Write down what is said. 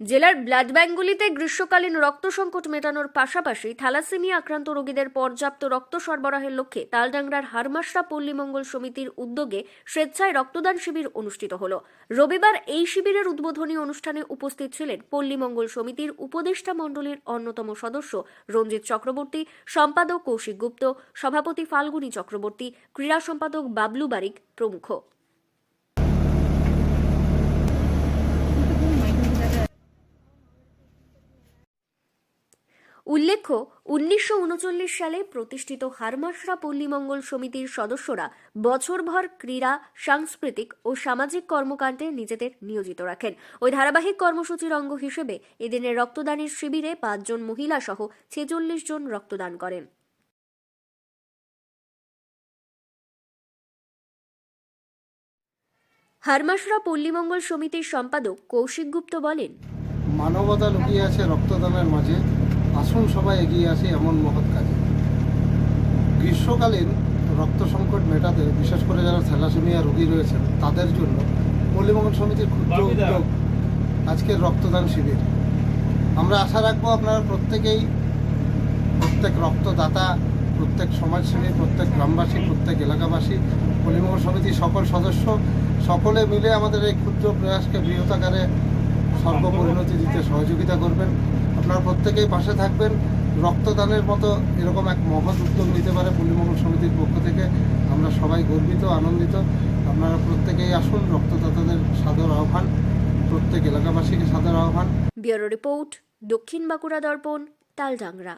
জেলার ব্লাড ব্যাঙ্কগুলিতে গ্রীষ্মকালীন রক্ত সংকট মেটানোর পাশাপাশি থ্যালাসেমিয়া আক্রান্ত রোগীদের পর্যাপ্ত রক্ত সরবরাহের লক্ষ্যে তালডাংরার হারমাসরা পল্লীমঙ্গল সমিতির উদ্যোগে স্বেচ্ছায় রক্তদান শিবির অনুষ্ঠিত হল। রবিবার এই শিবিরের উদ্বোধনী অনুষ্ঠানে উপস্থিত ছিলেন পল্লীমঙ্গল সমিতির উপদেষ্টা মণ্ডলীর অন্যতম সদস্য রঞ্জিত চক্রবর্তী, সম্পাদক কৌশিক গুপ্ত, সভাপতি ফাল্গুনী চক্রবর্তী, ক্রীড়া সম্পাদক বাবলু বারিক প্রমুখ। উল্লেখ্য, উনিশশো উনচল্লিশ সালে প্রতিষ্ঠিত হারমাসরা পল্লীমঙ্গল সমিতির সদস্যরা বছরভর ক্রীড়া, সাংস্কৃতিক ও সামাজিক কর্মকাণ্ডে নিজেদের নিয়োজিত রাখেন। ওই ধারাবাহিক কর্মসূচির অঙ্গ হিসেবে এদিনের রক্তদানের শিবিরে পাঁচজন মহিলা সহ ছেচল্লিশ জন রক্তদান করেন। হারমাসরা পল্লীমঙ্গল সমিতির সম্পাদক কৌশিক গুপ্ত বলেন, মানবতা লুকিয়ে আছে রক্তদানের মাঝে। আসুন সবাই এগিয়ে আসে এমন মহৎ কাজে। গ্রীষ্মকালীন রক্ত সংকট মেটাতে বিশেষ করে যারা থ্যালাসেমিয়া রোগী রয়েছেন তাদের জন্য পল্লীমঙ্গল সমিতির ক্ষুদ্র উদ্যোগ আজকের রক্তদান শিবির। আমরা আশা রাখব আপনারা প্রত্যেকেই প্রত্যেক রক্তদাতা প্রত্যেক সমাজসেবী প্রত্যেক গ্রামবাসী প্রত্যেক এলাকাবাসী পল্লীমঙ্গল সমিতির সকল সদস্য সকলে মিলে আমাদের এই ক্ষুদ্র প্রয়াসকে বৃহতাকারে সর্বপরিণতি দিতে সহযোগিতা করবেন। আপনারা প্রত্যেকেই পাশে থাকবেন। রক্তদানের মতো এরকম এক মহৎ উদ্যোগ নিতে পারে পল্লীমঙ্গল সমিতির পক্ষ থেকে। আমরা সবাই গর্বিত, আনন্দিত। আপনারা প্রত্যেকেই আসুন, রক্তদাতাদের সাদর আহ্বান, প্রত্যেক এলাকাবাসীকে সাদর আহ্বান। ব্যুরো রিপোর্ট, দক্ষিণ বাঁকুড়া দর্পণ, তালডাংরা।